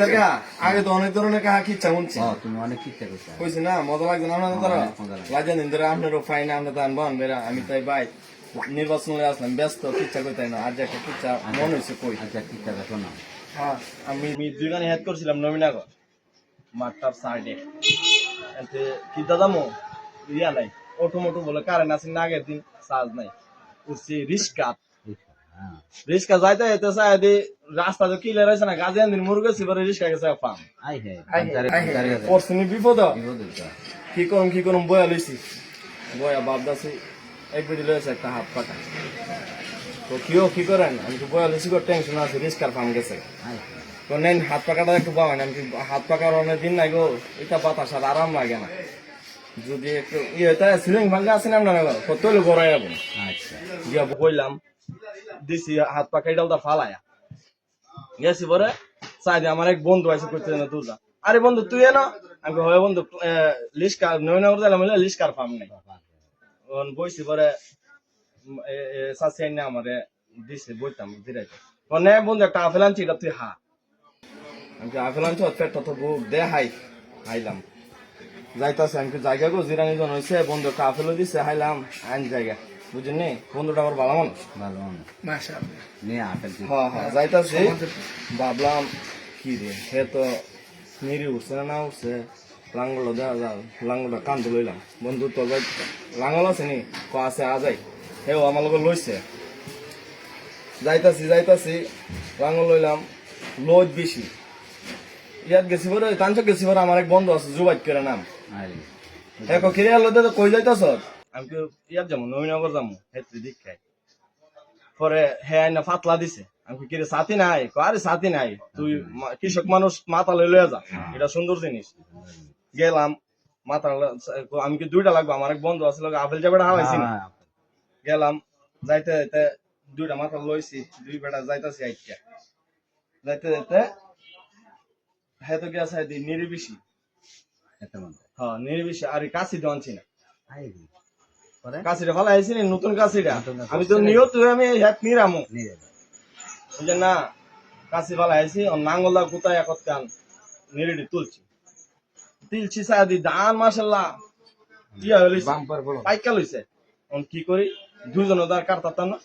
কাকা, আগে তো অনেক ধরনের কাহা কিচ্ছা শুনছি। ও তুমি অনেক চিন্তা করছ। কইছি না মজা লাগছে না আপনাদের তারা অনেক মজা লাগছে। লাজেন দিন ধরে আপনারও ফাইন আপনার তান বন বেরা আমি তাই ভাই নির্বাচন লয়ে আসলাম ব্যস্ত কিচ্ছা কইতাই না। আজ একটা কিচ্ছা মনে হয়েছে কই? আচ্ছা শোনো হ্যাঁ আমি আমি দুই গানে হেড করছিলাম নবীনগর। মাঠটার সাইডে এতে কি দাদা ইয়া নাই। অটো মোটো বলে কারেন্ট আছে না আগের দিন চার্জ নাই। উঠছি রিস্কা হ্যাঁ রিস্কা যাইতে যেতে চাই দি রাস্তা তো কিলে রয়েছে না গাজে দিন মুরগে সিবারে রিস্কা গেছে পাম। পড়ছিনি বিপদ? কি করুম কি করুম বয়া লইছি। বয়া বাপদাসি এক বেদি লয়েছে একটা হাত পাকা তো কিও কি করেন? আমি তো বয়া লইছি করে টেনশন আছে রিস্কার ফার্ম গেছে। তো নেন হাত পাকাটা একটু পাবেন আমি হাত পাকার অনেক দিন নাই গো এটা বাতাস আর আরাম লাগে না। যদি একটু ইয়ে সিলিং ভাঙ্গা আছে না আপনার কত হলে গড়াই যাব? আচ্ছা। গিয়া কইলাম দিছি, হাত পাকা ডালটা ফালায়া। গেছি পরে সাইডে আমার এক বন্ধু আছে করতে না যা। আরে বন্ধু, তুই এনো আমি হয় বন্ধু লিস্কার, নয়নগর দিলাম হলে লিস্কার ফার্ম নেই। বইছি পরে সাসি না আমারে দিছে, বইতাম দিরাইতে। কোনে বন্ধু, একটা আপেল আনছি তুই হা আমি কি আপেল আনছি পেটটা তো বুক দে হাই হাইলাম যাইতাছে, আমি জায়গা গো, জিরানি জন হইছে, বন্ধু একটা আপেলও দিছে হাইলাম আইন জায়গা। বুঝলি বন্ধুটা আমার ভালো মানুষ ভালো নিয়ে আপেল হ্যাঁ হ্যাঁ যাইতাছি। ভাবলাম কি রে হে তো নিরি উঠছে না না উঠছে লাঙ্গল দেওয়া যাও লাঙ্গলটা কান্দে লইলাম। বন্ধু তোর ভাই লাঙ্গল আছে নি? ক আছে আ যাই। হেও আমার লগে লইছে। যাইতাছি যাইতাছি লাঙ্গল লইলাম লোদ বেশি। ইয়াত গেছি পরে তাঞ্চক গেছি পরে আমার এক বন্ধু আছে জুবাইত করে নাম। আই এক কিরে আলো দে কই যাইতাছ আমি কি ইয়াত যাব নবীনগর যাব হেত্রি দীক্ষায়। পরে হে আইনা ফাতলা দিছে। আমি কি সাথী নাই? আরে সাথী নাই। তুই কৃষক মানুষ মাথা লই লইয়া যা। এটা সুন্দর জিনিস। গেলাম মাথা আমি কি দুইটা লাগবে আমার এক বন্ধু আছে আপেল যাবে হাওয়াইছি না। হ্যাঁ, গেলাম যাইতে যাইতে দুইটা মাথা লইছি দুই বেটা যাইতাছি আইকা যাইতে যাইতে হ্যাঁ তো গেছে নিরিবিশি মন? হ্যাঁ নিরিবিশি আর কাশি দনছি না। কাশিটা ভালো আইছি নি নতুন কাশিটা? আমি তো নিও তুই আমি হ্যাপ নিরামু। যে না কাশি ভালো আইছি ও নাঙ্গলা গুতায় একত কান নিরিডি তুলছি। তুলছি সাদি দান মাশাল্লাহ। ইয়া বলো। পাইকা লইছে অন কি করি দুইজন ওদার কাটতাম না।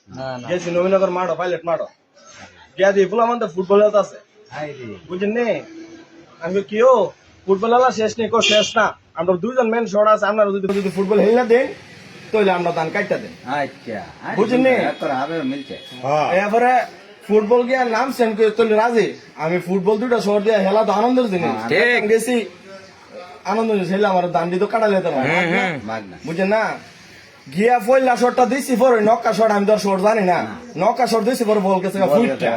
গেছি নবীনগর মাঠো পাইলট মাঠো গিয়া দিয়ে ফুলা মানে ফুটবল আছে। বুঝেন নে আমি কই, কি ও ফুটবল খেলা শেষ নেই কো শেষ না। আমরা দুইজন মেন শট আছে আপনারা যদি যদি ফুটবল খেলা দেন তাহলে আমরা ধান কাটতে দেন। আচ্ছা। হবে মিলছে। এরপরে ফুটবল গিয়া নাম সেন্ড করে তুলে রাজি? আমি ফুটবল দুটা শহর দিয়ে হেলা তো আনন্দের দিন। গেছি আনন্দ জিনিস আমার দান্ডি তো কাটা লেতে পারে না বুঝেন না? গিয়া পয়লা শটটা দিছি পরে নক্কা শট আমি তো শট জানি না। নক্কা শট দিছি পরে বল গেছে ফুটটা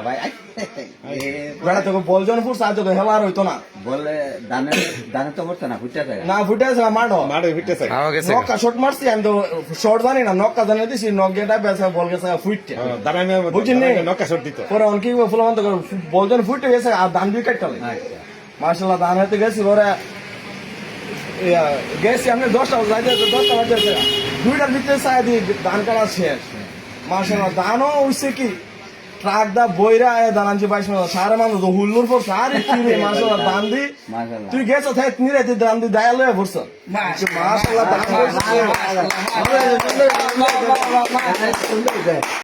বেড়া তোকে বল জন ফুটছে আজ তোকে হেলা আর হইতো না। বলে দানে দানে তো করতে না ফুটতে যায় না ফুটে আছে না মাঠো মাঠে ফিরতেছে নক্কা শট মারছি আমি তো শট জানি না নক্কা জানি দিছি নক গেটা বেসা বল গেছে ফুটটা দাঁড়াই বুঝছেন নি? নক্কা শট দিত। পরে অনেক ফুলমান তো বল জন ফুটে গেছে আর দান দুই কাটতে আচ্ছা। মার্শাল্লাহ ধান হাতে গেছি পরে গেছি আমি দশটা যাইতে দশটা বাজে দুইটার ভিতরে চাই দি ধান কাটা শেষ। মার্শাল্লাহ ধানও উঠছে কি ট্রাক দা বইরা এ ধান আনছি বাইশ মাস সারে মানুষ হুল্লুর পর সারে কি রে মার্শাল্লাহ ধান দি। মাশাআল্লাহ। তুই গেছ থাক নিরে তুই ধান দি দায়া লয়ে ভরছ। মার্শাল্লাহ ধান